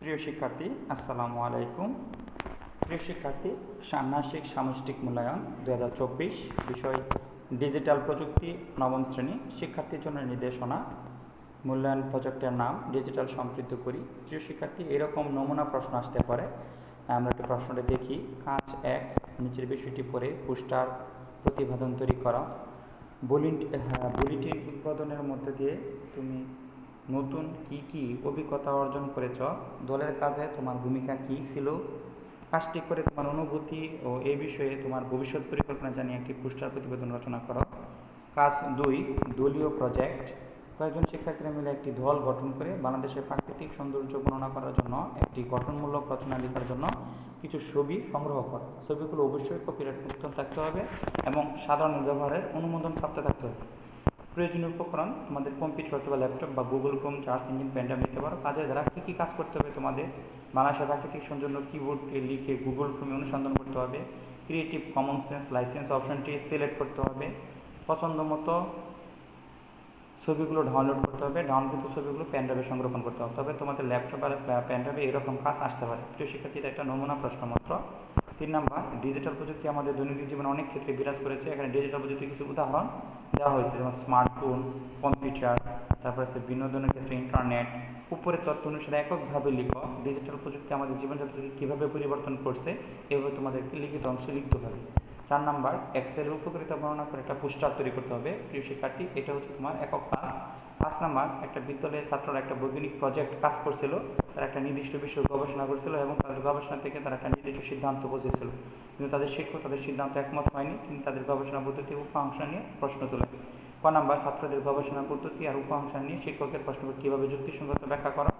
প্রিয় শিক্ষার্থী, আসসালামু আলাইকুম। প্রিয় শিক্ষার্থী, ষান্মাসিক সামষ্টিক মূল্যায়ন দুহাজার চব্বিশ, বিষয় ডিজিটাল প্রযুক্তি, নবম শ্রেণি শিক্ষার্থীর জন্য নির্দেশনা। মূল্যায়ন প্রজেক্টের নাম ডিজিটাল সমৃদ্ধ করি। প্রিয় শিক্ষার্থী, এরকম নমুনা প্রশ্ন আসতে পারে। আমরা একটু প্রশ্নটা দেখি। কাজ এক, নিচের বিষয়টি পড়ে, পুস্টার প্রতিবেদন তৈরি করা। বুলিট হ্যাঁ বুলেটিন উৎপাদনের মধ্যে দিয়ে তুমি নতুন কি কি অভিজ্ঞতা অর্জন করেছ? দলের কাজে তোমার ভূমিকা কি ছিল? কাজটি করে তোমার অনুভূতি ও এই বিষয়ে তোমার ভবিষ্যৎ পরিকল্পনা জানিয়ে একটি পুস্টার প্রতিবেদন রচনা করো। কাজ দুই, দলীয় প্রজেক্ট। কয়েকজন শিক্ষার্থীরা মিলে একটি দল গঠন করে বাংলাদেশের প্রাকৃতিক সৌন্দর্য বর্ণনা করার জন্য একটি গঠনমূলক রচনা লেখার জন্য কিছু ছবি সংগ্রহ করো। ছবিগুলো অবশ্যই কপিরাইট মুক্ত থাকতে হবে এবং সাধারণ ব্যবহারের অনুমোদন প্রাপ্ত থাকতে হবে। প্রয়োজনীয় উপকরণ তোমাদের কম্পিউটার অথবা ল্যাপটপ বা গুগল ক্রোম চার্জ ইঞ্জিন পেনটা নিতে পারো। কাজের দ্বারা কী কী কাজ করতে হবে তোমাদের? বাংলাদেশের প্রাকৃতিক সৌন্দর্য কিবোর্ডে লিখে গুগল ক্রোমে অনুসন্ধান করতে হবে। ক্রিয়েটিভ কমন সেন্স লাইসেন্স অপশনটি সিলেক্ট করতে হবে। পছন্দ মতো ছবিগুলো ডাউনলোড করতে হবে। ডাউনলোড ছবিগুলো প্যান্ডাবে সংরক্ষণ করতে হবে। তবে তোমাদের ল্যাপটপ আর প্যান্ডাবে এরকম কাজ আসতে পারে। প্রিয় শিক্ষার্থীদের একটা নমুনা প্রশ্ন মাত্র তিন নাম্বার ডিজিটাল প্রযুক্তি আমাদের দৈনন্দিন জীবনে অনেক ক্ষেত্রে বিরাজ করেছে। এখানে ডিজিটাল প্রযুক্তির কিছু উদাহরণ দেওয়া হয়েছে, যেমন স্মার্টফোন কম্পিউটার তারপরে হচ্ছে বিনোদনের ক্ষেত্রে ইন্টারনেট উপরের তথ্য অনুসারে এককভাবে লিখো ডিজিটাল প্রযুক্তি আমাদের জীবনযাত্রাকে কীভাবে পরিবর্তন করছে, এভাবে তোমাদেরকে লিখিত অংশে লিখতে হবে। চার নাম্বার এক্সেলের উপকারিতা বর্ণনা করে একটা পোস্টার তৈরি করতে হবে। প্রিয় শিক্ষার্থী, এটা হচ্ছে তোমার একক কাজ নাম্বার একটা বিদ্যালয়ের ছাত্ররা একটা বৈজ্ঞানিক প্রজেক্ট কাজ করছিল, তারা একটা নির্দিষ্ট বিষয়ে গবেষণা করছিল এবং তাদের গবেষণা থেকে তারা একটা নির্দিষ্ট সিদ্ধান্ত বুঝেছিল। কিন্তু তাদের শিক্ষক, তাদের সিদ্ধান্ত একমত হয়নি তিনি তাদের গবেষণা পদ্ধতি উপাংশ নিয়ে প্রশ্ন তোলেন ক নাম্বার, ছাত্রদের গবেষণা পদ্ধতি আর উপাংশ নিয়ে শিক্ষকের প্রশ্ন কীভাবে যুক্তিসঙ্গত ব্যাখ্যা করা?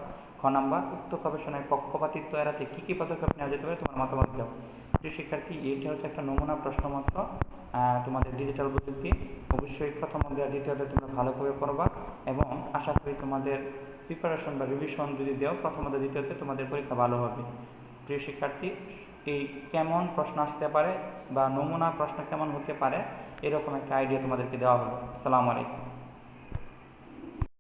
খ নাম্বার, উক্ত গবেষণায় পক্ষপাতিত্ব এড়াতে কী কী পদক্ষেপ নেওয়া যেতে পারে তোমার মতামত দাও। প্রিয় শিক্ষার্থী এইটা হচ্ছে একটা নমুনা প্রশ্ন মাত্র তোমাদের ডিজিটাল প্রযুক্তি অবশ্যই প্রথম অধ্যায় দ্বিতীয়ত তোমরা ভালো করে করবা এবং আশা করি তোমাদের প্রিপারেশন বা রিভিশন যদি দেও প্রথমত দ্বিতীয়তে তোমাদের পরীক্ষা ভালো হবে। প্রিয় শিক্ষার্থী, এই কেমন প্রশ্ন আসতে পারে বা নমুনা প্রশ্ন কেমন হতে পারে, এরকম একটা আইডিয়া তোমাদেরকে দেওয়া হবে। আসসালামু আলাইকুম।